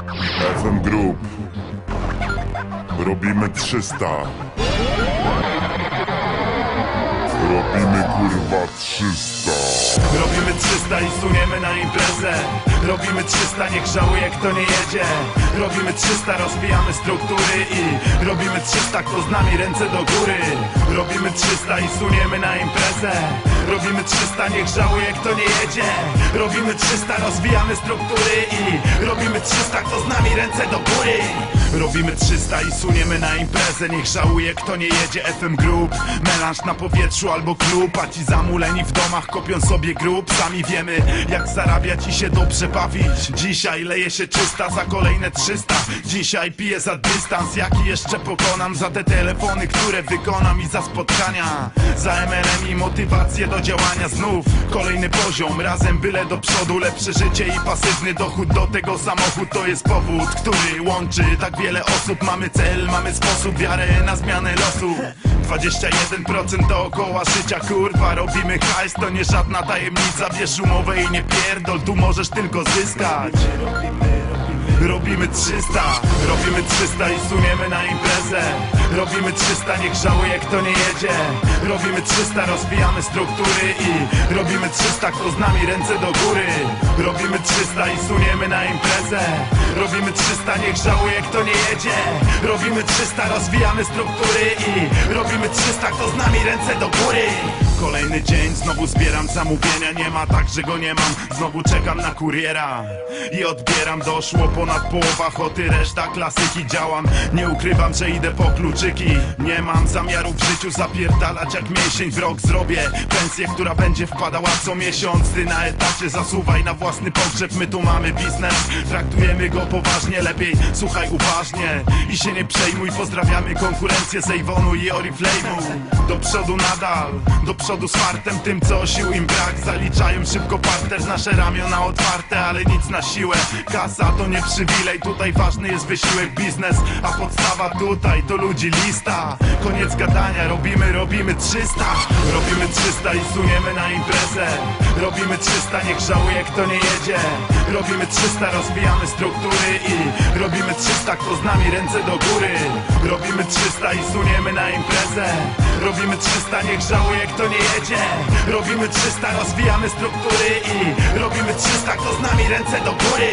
FM Group. Robimy 300. Robimy kurwa 300. Robimy 300 i suniemy na imprezę Robimy 300, niech żałuje kto nie jedzie Robimy 300, rozbijamy struktury i Robimy 300, kto z nami ręce do góry Robimy 300 i suniemy na imprezę Robimy 300, niech żałuje kto nie jedzie Robimy 300, rozwijamy struktury i Robimy 300, kto z nami ręce do góry Robimy 300 i suniemy na imprezę. Niech żałuje kto nie jedzie FM Group. Melanż na powietrzu albo klub A ci zamuleni w domach kopią sobie grób. Sami wiemy jak zarabiać i się dobrze bawić. Dzisiaj leje się czysta za kolejne 300 Dzisiaj piję za dystans Jaki jeszcze pokonam. Za te telefony, które wykonam I za spotkania. Za MLM i motywację do działania znów. Kolejny poziom, razem byle do przodu. Lepsze życie i pasywny dochód Do tego samochód. To jest powód Który łączy tak wiele osób Mamy cel, mamy sposób, wiarę na zmianę losu. 21% dookoła życia, kurwa Robimy hajs, to nie żadna tajemnica Bierz umowę i nie pierdol, tu możesz tylko zyskać. Robimy 300, robimy 300 i suniemy na imprezę. Robimy 300, niech żałuje kto nie jedzie. Robimy 300, rozbijamy struktury i Robimy 300, kto z nami ręce do góry. Robimy 300 i suniemy na imprezę. Robimy 300, niech żałuje kto nie jedzie. Robimy 300, rozwijamy struktury i Robimy 300, kto z nami ręce do góry Kolejny dzień, znowu zbieram zamówienia Nie ma tak, że go nie mam. Znowu czekam na kuriera I odbieram, doszło ponad połowa choty Reszta klasyki. Działam Nie ukrywam, że idę po kluczyki. Nie mam zamiaru w życiu zapierdalać Jak miesięć w rok zrobię Pensję, która będzie wpadała co miesiąc. Ty na etacie zasuwaj na własny pogrzeb. My tu mamy biznes Traktujemy go poważnie. Lepiej słuchaj uważnie I się nie przejmuj. Pozdrawiamy konkurencję z Avonu i Oriflame'u. Do przodu nadal Do przodu z fartem Tym co sił im brak. Zaliczają szybko parter Nasze ramiona otwarte Ale nic na siłę. Kasa to nie przywilej Tutaj ważny jest wysiłek biznes. A podstawa tutaj to ludzi lista. Koniec gadania Robimy, robimy 300 Robimy 300 i suniemy na imprezę. Robimy 300 Niech żałuje kto nie jedzie. Robimy 300 Rozbijamy struktury i Robimy 300 Kto z nami ręce do góry. Robimy 300 i suniemy na imprezę. Robimy 300 Niech żałuje kto nie jedzie. Robimy 300 Rozwijamy struktury i Robimy 300 Kto z nami ręce do góry